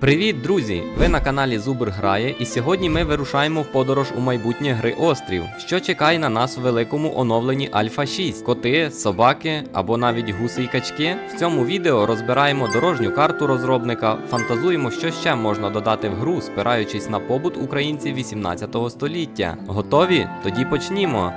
Привіт, друзі! Ви на каналі Зубр Грає, і сьогодні ми вирушаємо в подорож у майбутнє гри Острів, що чекає на нас у великому оновленні Альфа 6. Коти, собаки або навіть гуси й качки. В цьому відео розбираємо дорожню карту розробника, фантазуємо, що ще можна додати в гру, спираючись на побут українців 18 століття. Готові? Тоді почнімо.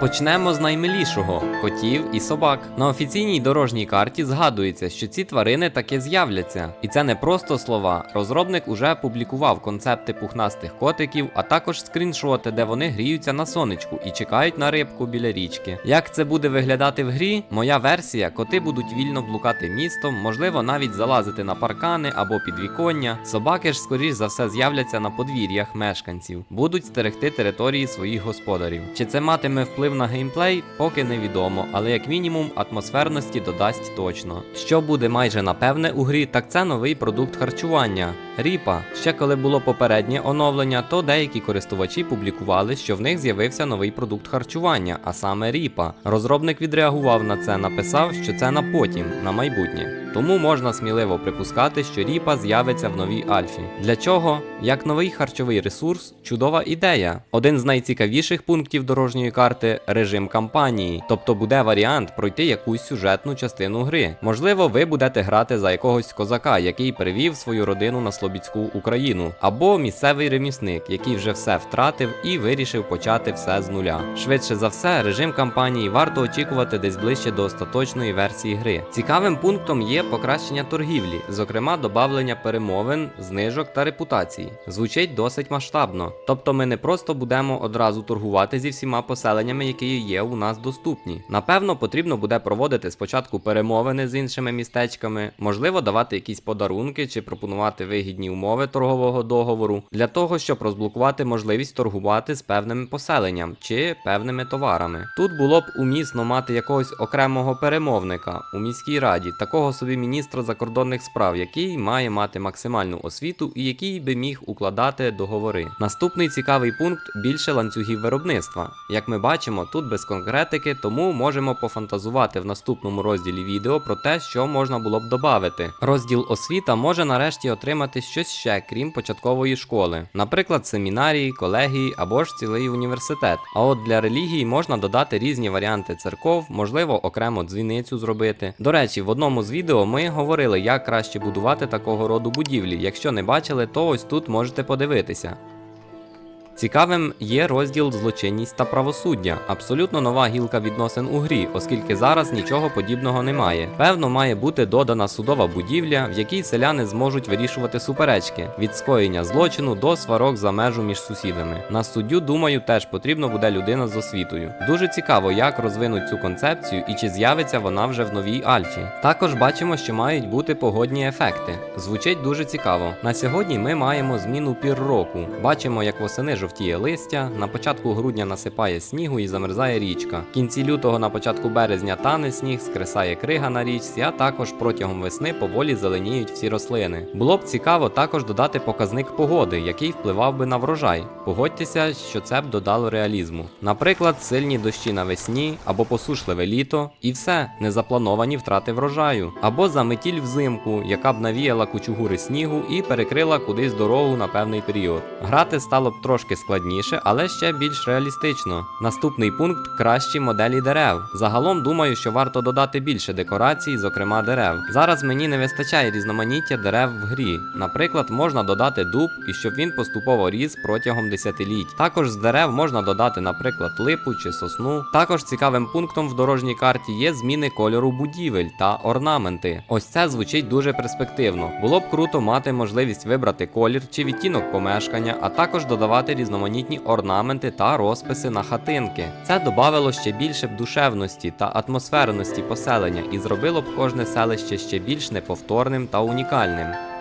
Почнемо з наймилішого котів і собак. На офіційній дорожній карті згадується, що ці тварини таки з'являться. І це не просто слова. Розробник уже публікував концепти пухнастих котиків, а також скріншоти, де вони гріються на сонечку і чекають на рибку біля річки. Як це буде виглядати в грі? Моя версія: коти будуть вільно блукати містом, можливо, навіть залазити на паркани або підвіконня. Собаки ж, скоріш за все, з'являться на подвір'ях мешканців, будуть стерегти території своїх господарів. Чи це матиме вплив на геймплей, поки невідомо, але як мінімум атмосферності додасть точно. Що буде майже напевне у грі, так це новий продукт харчування. Ріпа. Ще коли було попереднє оновлення, то деякі користувачі публікували, що в них з'явився новий продукт харчування, а саме ріпа. Розробник відреагував на це, написав, що це на потім, на майбутнє. Тому можна сміливо припускати, що ріпа з'явиться в новій альфі. Для чого? Як новий харчовий ресурс, чудова ідея. Один з найцікавіших пунктів дорожньої карти режим кампанії, тобто буде варіант пройти якусь сюжетну частину гри. Можливо, ви будете грати за якогось козака, який перевів свою родину на Слобідську Україну, або місцевий ремісник, який вже все втратив і вирішив почати все з нуля. Швидше за все, режим кампанії варто очікувати десь ближче до остаточної версії гри. Цікавим пунктом є покращення торгівлі, зокрема додавлення перемовин, знижок та репутації. Звучить досить масштабно. Тобто ми не просто будемо одразу торгувати зі всіма поселеннями, які є у нас доступні. Напевно, потрібно буде проводити спочатку перемовини з іншими містечками, можливо, давати якісь подарунки чи пропонувати вигідні умови торгового договору для того, щоб розблокувати можливість торгувати з певним поселенням чи певними товарами. Тут було б умісно мати якогось окремого перемовника у міській раді, такого собі міністра закордонних справ, який має мати максимальну освіту і який би міг укладати договори. Наступний цікавий пункт більше ланцюгів виробництва. Як ми бачимо, тут без конкретики, тому можемо пофантазувати в наступному розділі відео про те, що можна було б додати. Розділ освіта може нарешті отримати щось ще, крім початкової школи, наприклад, семінарії, колегії або ж цілий університет. А от для релігії можна додати різні варіанти церков, можливо, окремо дзвіницю зробити. До речі, в одному з відео ми говорили, як краще будувати такого роду будівлі. Якщо не бачили, то ось тут можете подивитися. Цікавим є розділ злочинність та правосуддя, абсолютно нова гілка відносин у грі, оскільки зараз нічого подібного немає. Певно, має бути додана судова будівля, в якій селяни зможуть вирішувати суперечки від скоєння злочину до сварок за межу між сусідами. На суддю, думаю, теж потрібно буде людина з освітою. Дуже цікаво, як розвинуть цю концепцію і чи з'явиться вона вже в новій альфі. Також бачимо, що мають бути погодні ефекти. Звучить дуже цікаво. На сьогодні ми маємо зміну пір року. Бачимо, як восени жовтіє листя, на початку грудня насипає снігу і замерзає річка. В кінці лютого на початку березня тане сніг, скресає крига на річці, а також протягом весни поволі зеленіють всі рослини. Було б цікаво також додати показник погоди, який впливав би на врожай. Погодьтеся, що це б додало реалізму. Наприклад, сильні дощі навесні або посушливе літо, і все, незаплановані втрати врожаю, або заметіль взимку, яка б навіяла кучугури снігу і перекрила кудись дорогу на певний період. Грати стало б трошки складніше, але ще більш реалістично. Наступний пункт кращі моделі дерев. Загалом думаю, що варто додати більше декорацій, зокрема дерев. Зараз мені не вистачає різноманіття дерев в грі. Наприклад, можна додати дуб і щоб він поступово ріс протягом десятиліть. Також з дерев можна додати, наприклад, липу чи сосну. Також цікавим пунктом в дорожній карті є зміни кольору будівель та орнаменти. Ось це звучить дуже перспективно. Було б круто мати можливість вибрати колір чи відтінок помешкання, а також додавати різноманітні орнаменти та розписи на хатинки. Це додавало ще більше б душевності та атмосферності поселення і зробило б кожне селище ще більш неповторним та унікальним.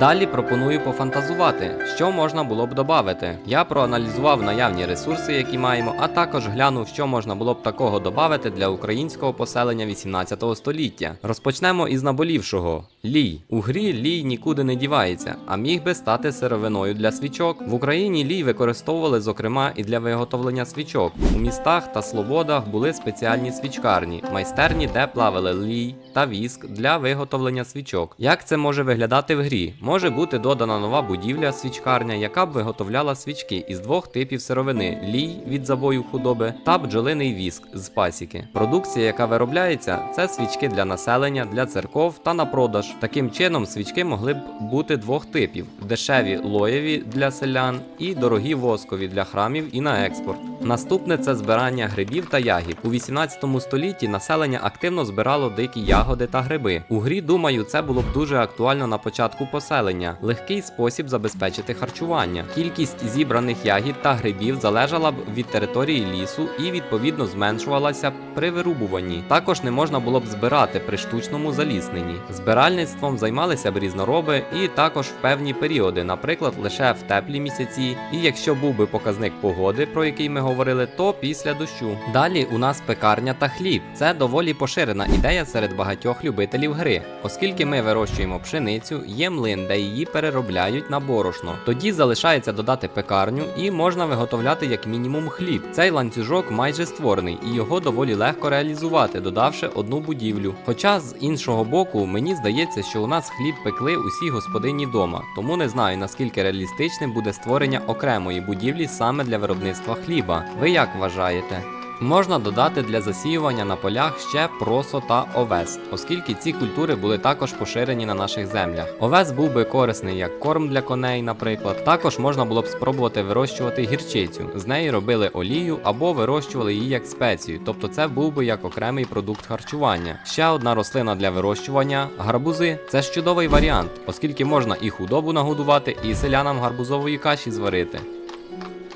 Далі пропоную пофантазувати, що можна було б додати. Я проаналізував наявні ресурси, які маємо, а також глянув, що можна було б такого додати для українського поселення 18 століття. Розпочнемо із наболівшого. Лій. У грі лій нікуди не дівається, а міг би стати сировиною для свічок. В Україні лій використовували, зокрема, і для виготовлення свічок. У містах та слободах були спеціальні свічкарні, майстерні, де плавили лій та віск для виготовлення свічок. Як це може виглядати в грі? Може бути додана нова будівля свічкарня, яка б виготовляла свічки із двох типів сировини: лій від забою худоби та бджолиний віск з пасіки. Продукція, яка виробляється, це свічки для населення, для церков та на продаж. Таким чином, свічки могли б бути двох типів: дешеві лоєві для селян і дорогі воскові для храмів і на експорт. Наступне це збирання грибів та ягід. У 18 столітті населення активно збирало дикі ягоди та гриби. У грі, думаю, це було б дуже актуально на початку поселення. Легкий спосіб забезпечити харчування. Кількість зібраних ягід та грибів залежала б від території лісу і відповідно зменшувалася при вирубуванні. Також не можна було б збирати при штучному залісненні. Збиральництвом займалися б різнороби і також в певні періоди, наприклад, лише в теплі місяці. І якщо був би показник погоди, про який ми говорили, то після дощу. Далі у нас пекарня та хліб. Це доволі поширена ідея серед багатьох любителів гри, оскільки ми вирощуємо пшеницю, є млин, де її переробляють на борошно. Тоді залишається додати пекарню і можна виготовляти як мінімум хліб. Цей ланцюжок майже створений і його доволі легко реалізувати, додавши одну будівлю. Хоча з іншого боку, мені здається, що у нас хліб пекли усі господині дома, тому не знаю наскільки реалістичним буде створення окремої будівлі саме для виробництва хліба. Ви як вважаєте? Можна додати для засіювання на полях ще просо та овес, оскільки ці культури були також поширені на наших землях. Овес був би корисний як корм для коней, наприклад. Також можна було б спробувати вирощувати гірчицю. З неї робили олію або вирощували її як спецію, тобто це був би як окремий продукт харчування. Ще одна рослина для вирощування гарбузи. Це чудовий варіант, оскільки можна і худобу нагодувати, і селянам гарбузової каші зварити.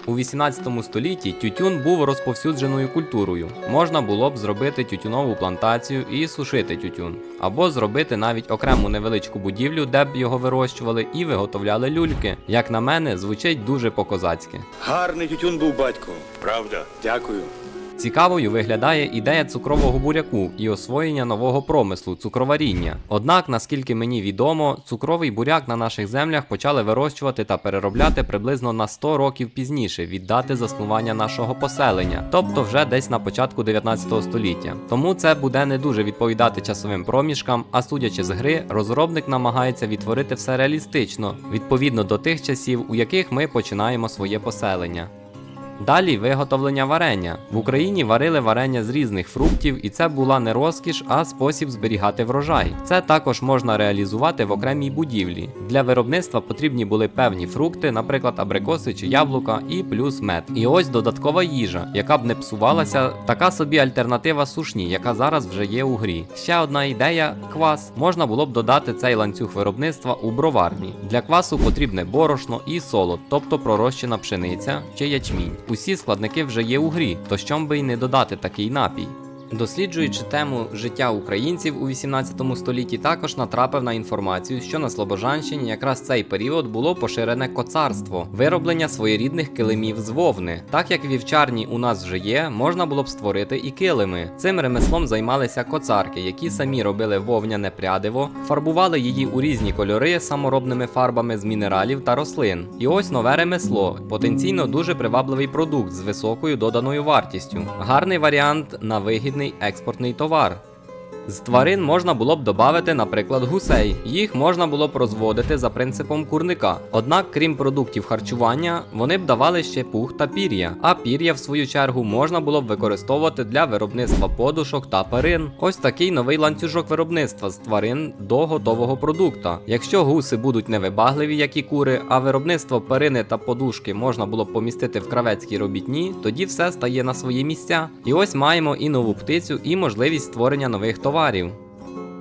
У 18 столітті тютюн був розповсюдженою культурою. Можна було б зробити тютюнову плантацію і сушити тютюн, або зробити навіть окрему невеличку будівлю, де б його вирощували і виготовляли люльки. Як на мене, звучить дуже по-козацьки. Гарний тютюн був батько. Правда. Дякую. Цікавою виглядає ідея цукрового буряку і освоєння нового промислу цукроваріння. Однак, наскільки мені відомо, цукровий буряк на наших землях почали вирощувати та переробляти приблизно на 100 років пізніше від дати заснування нашого поселення, тобто вже десь на початку 19 століття. Тому це буде не дуже відповідати часовим проміжкам, а судячи з гри, розробник намагається відтворити все реалістично, відповідно до тих часів, у яких ми починаємо своє поселення. Далі виготовлення варення. В Україні варили варення з різних фруктів, і це була не розкіш, а спосіб зберігати врожай. Це також можна реалізувати в окремій будівлі. Для виробництва потрібні були певні фрукти, наприклад, абрикоси чи яблука, і плюс мед. І ось додаткова їжа, яка б не псувалася, така собі альтернатива сушні, яка зараз вже є у грі. Ще одна ідея квас. Можна було б додати цей ланцюг виробництва у броварні. Для квасу потрібне борошно і солод, тобто пророщена пшениця чи ячмінь. Усі складники вже є у грі, то що би й не додати такий напій. Досліджуючи тему життя українців у 18 столітті, також натрапив на інформацію, що на Слобожанщині якраз цей період було поширене коцарство, вироблення своєрідних килимів з вовни. Так як вівчарні у нас вже є, можна було б створити і килими. Цим ремеслом займалися коцарки, які самі робили вовняне прядиво, фарбували її у різні кольори саморобними фарбами з мінералів та рослин. І ось нове ремесло, потенційно дуже привабливий продукт з високою доданою вартістю. Гарний варіант на вигідний експортний товар. З тварин можна було б додати, наприклад, гусей. Їх можна було б розводити за принципом курника. Однак, крім продуктів харчування, вони б давали ще пух та пір'я. А пір'я, в свою чергу, можна було б використовувати для виробництва подушок та перин. Ось такий новий ланцюжок виробництва з тварин до готового продукта. Якщо гуси будуть невибагливі, як і кури, а виробництво перини та подушки можна було б помістити в кравецькій робітні, тоді все стає на свої місця. І ось маємо і нову птицю, і можливість створення нових товарів товарів.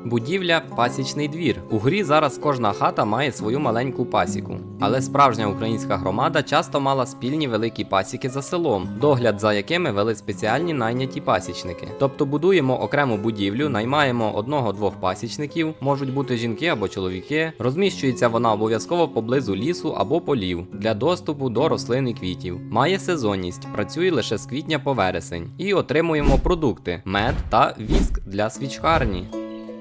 Будівля пасічний двір. У грі зараз кожна хата має свою маленьку пасіку. Але справжня українська громада часто мала спільні великі пасіки за селом, догляд за якими вели спеціальні найняті пасічники. Тобто будуємо окрему будівлю, наймаємо одного-двох пасічників, можуть бути жінки або чоловіки. Розміщується вона обов'язково поблизу лісу або полів для доступу до рослин і квітів. Має сезонність, працює лише з квітня по вересень. І отримуємо продукти: мед та віск для свічкарні.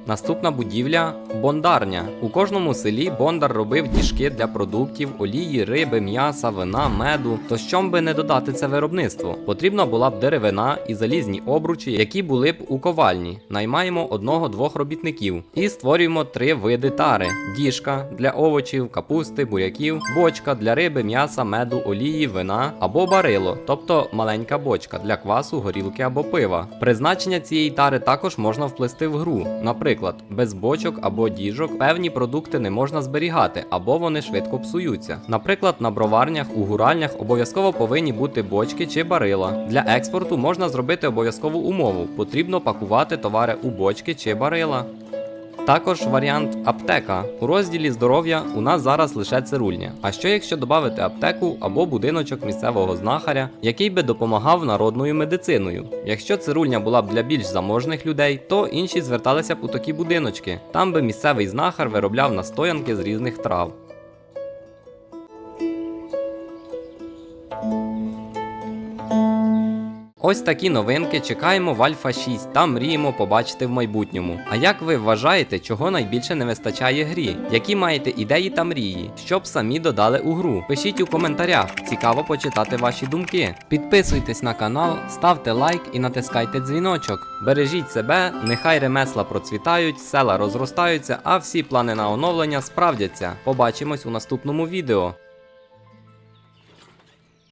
Наступна будівля бондарня. У кожному селі бондар робив діжки для продуктів, олії, риби, м'яса, вина, меду. То чом би не додати це виробництво? Потрібна була б деревина і залізні обручі, які були б у ковальні. Наймаємо одного-двох робітників і створюємо три види тари: діжка для овочів, капусти, буряків, бочка для риби, м'яса, меду, олії, вина або барило, тобто маленька бочка для квасу, горілки або пива. Призначення цієї тари також можна вплести в гру. Наприклад, без бочок або діжок певні продукти не можна зберігати, або вони швидко псуються. Наприклад, на броварнях у гуральнях обов'язково повинні бути бочки чи барила. Для експорту можна зробити обов'язкову умову: потрібно пакувати товари у бочки чи барила. Також варіант аптека. У розділі здоров'я у нас зараз лише цирульня. А що якщо додати аптеку або будиночок місцевого знахаря, який би допомагав народною медициною? Якщо цирульня була б для більш заможних людей, то інші зверталися б у такі будиночки. Там би місцевий знахар виробляв настоянки з різних трав. Ось такі новинки чекаємо в Альфа 6 та мріємо побачити в майбутньому. А як ви вважаєте, чого найбільше не вистачає грі? Які маєте ідеї та мрії, щоб самі додали у гру? Пишіть у коментарях, цікаво почитати ваші думки. Підписуйтесь на канал, ставте лайк і натискайте дзвіночок. Бережіть себе, нехай ремесла процвітають, села розростаються, а всі плани на оновлення справдяться. Побачимось у наступному відео.